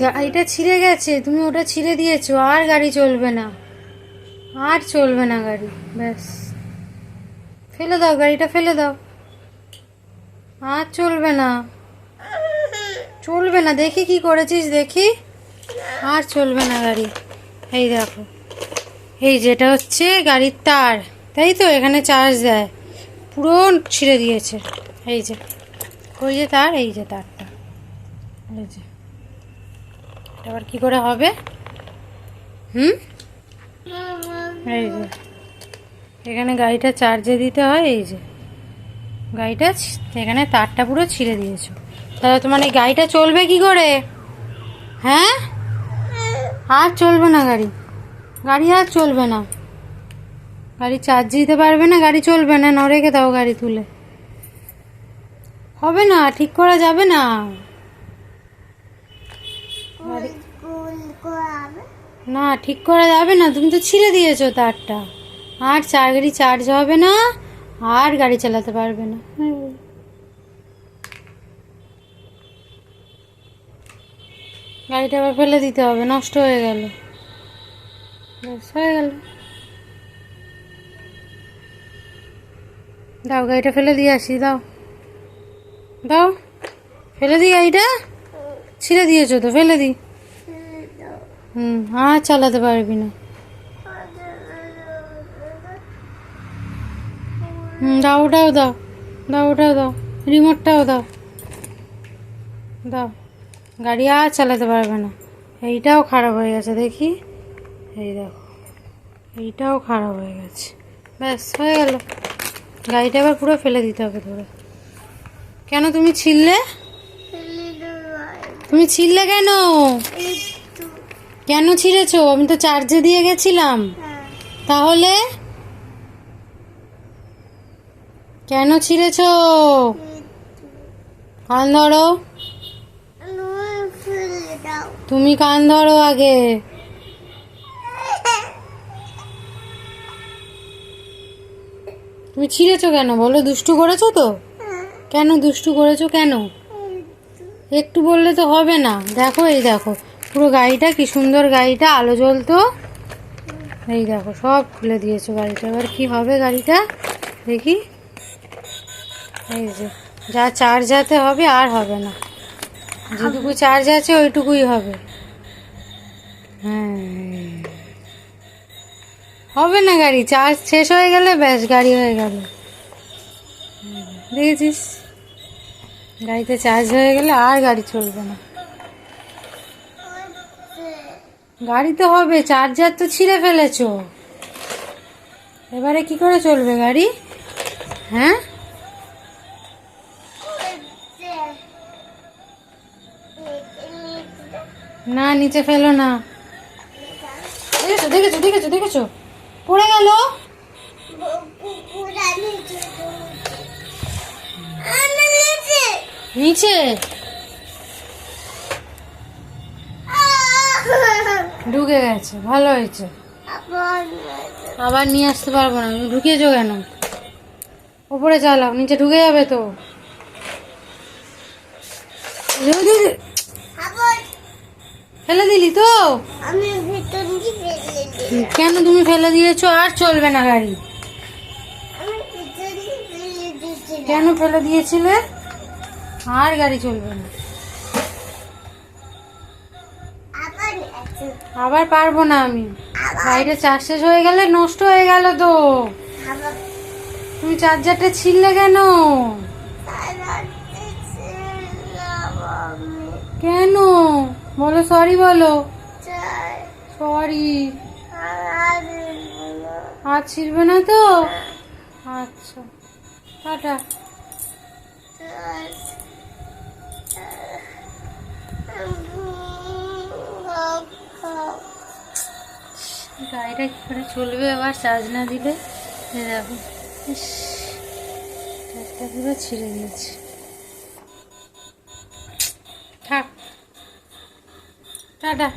গাড়িটা ছিঁড়ে গেছে। তুমি ওটা ছিঁড়ে দিয়েছ। আর গাড়ি চলবে না। আর চলবে না গাড়ি। ব্যাস। ফেলে দাও, গাড়িটা ফেলে দাও। আর চলবে না। চলবে না। দেখি কি করেছিস, দেখি। আর চলবে না গাড়ি। এই দেখো। এই যেটা হচ্ছে গাড়ির তার। তাই তো? এখানে চার্জ দেয়। পুরো ছিঁড়ে দিয়েছে। এই যে। ওই যে তার, এই যে এই যে। আবার কি করে হবে? হুম? এই যে। এখানে গাড়িটা চার্জে দিতে হয়, এই যে। গাড়িটা এখানে তারটা পুরো ছিঁড়ে দিয়েছ। তাহলে তোমার এই গাড়িটা চলবে কি করে? হ্যাঁ? আর চলবে না গাড়ি। গাড়ি আর চলবে না। গাড়ি চার্জ দিতে পারবে না, গাড়ি চলবে না। না, রেখে দাও গাড়ি তুলে। হবে না, ঠিক করা যাবে না। না, ঠিক করা যাবে না। তুমি তো ছিঁড়ে দিয়েছ তারটা। আর চার গাড়ি চার্জ হবে না, আর গাড়ি চালাতে পারবে না। গাড়িটা আবার ফেলে দিতে হবে, নষ্ট হয়ে গেল। হয়ে গেল। দাও, গাড়িটা ফেলে দিয়ে আসি, দাও। দাও, ফেলে দিই গাড়িটা? ছিঁড়ে দিয়েছ তো, ফেলে দিই। হুম আর চালাতে পারবি না। হুম দাও ওটাও দাও দাও ওটাও দাও রিমোটটাও দাও। দাও গাড়ি আর চালাতে পারবে না। এইটাও খারাপ হয়ে গেছে দেখি। এই দেখো এইটাও খারাপ হয়ে গেছে। ব্যাস হয়ে গেল। গাড়িটা আবার পুরো ফেলে দিতে হবে ধরে। কেন তুমি ছিললে তুমি ছিললে কেন? কেন ছিঁড়েছো? আমি তো চার্জে দিয়ে গেছিলাম। তাহলে? কেন ছিঁড়েছো? কান ধরো। তুমি কান ধরো আগে। তুমি ছিঁড়েছো কেন? বলো, দুষ্টু করেছ তো? কেন দুষ্টু করেছ? কেন? একটু বললে তো হবে না। দেখো, এই দেখো। পুরো গাড়িটা, কি সুন্দর গাড়িটা, আলো জ্বলতো। এই দেখো, সব খুলে দিয়েছ গাড়িটা। এবার কি হবে গাড়িটা? দেখি। এই যে, যা চার্জ যাতে হবে, আর হবে না। যেটুকু চার্জ আছে, ওইটুকুই হবে। হ্যাঁ। হবে না গাড়ি চার্জ শেষ হয়ে গেলে ব্যাস, গাড়ি হয়ে গেল। দেখেছিস গাড়িতে চার্জ হয়ে গেলে আর গাড়ি চলবে না। গাড়ি তো হবে চার্জার তো ছিঁড়ে ফেলেছো। এবারে কি করে চলবে গাড়ি? হ্যাঁ? না, নিচে ফেলো না। দেখেছ দেখেছ দেখেছ দেখেছ? পড়ে গেল? নিচে? ঢুকে গেছে, ভালো হয়েছে। আবার নিয়ে আসতে পারব না, ঢুকিয়েছো কেন? ওপরে চালাও, নিচে ঢুকে যাবে তো। ফেলে দিলি? তো? কেন তুমি ফেলে দিয়েছ? আর চলবে না গাড়ি। কেন ফেলে দিয়েছিলে? আর গাড়ি চলবে না। আবার পারব না আমি। বাইরে চার্জ শেষ হয়ে গেলে নষ্ট হয়ে গেল তো। তুমি চার্জারটা ছিললে কেন? কেন? বলো সরি বলো। সরি আর ছিড়বে না তো? আচ্ছা টাটা। গাড়িটা কি করে চলবে? আবার চার্জ না দিলে? দেখো। ইস, পুরো ছিঁড়ে গেছে। থাক। টাটা।